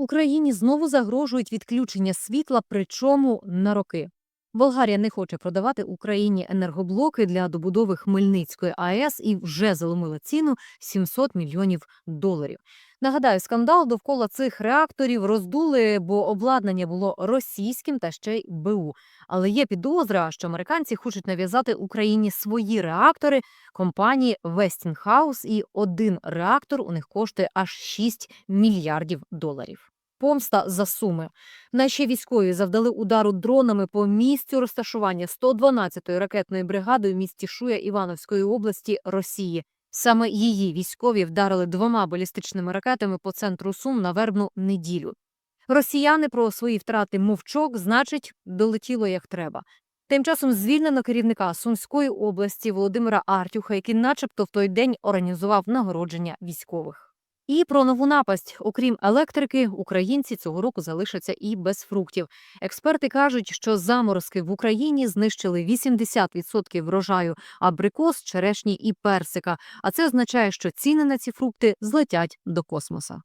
Україні знову загрожують відключення світла, причому на роки. Болгарія не хоче продавати Україні енергоблоки для добудови Хмельницької АЕС і вже заломила ціну 700 мільйонів доларів. Нагадаю, скандал довкола цих реакторів роздули, бо обладнання було російським та ще й БУ. Але є підозра, що американці хочуть нав'язати Україні свої реактори компанії Westinghouse, і один реактор у них коштує аж 6 мільярдів доларів. Помста за суми. Наші військові завдали удару дронами по місцю розташування 112-ї ракетної бригади в місті Шуя Івановської області Росії. Саме її військові вдарили двома балістичними ракетами по центру Сум на вербну неділю. Росіяни про свої втрати мовчок, значить, долетіло як треба. Тим часом звільнено керівника Сумської області Володимира Артюха, який, начебто, в той день організував нагородження військових. І про нову напасть, окрім електрики, українці цього року залишаться і без фруктів. Експерти кажуть, що заморозки в Україні знищили 80% врожаю абрикос, черешні і персика. А це означає, що ціни на ці фрукти злетять до космоса.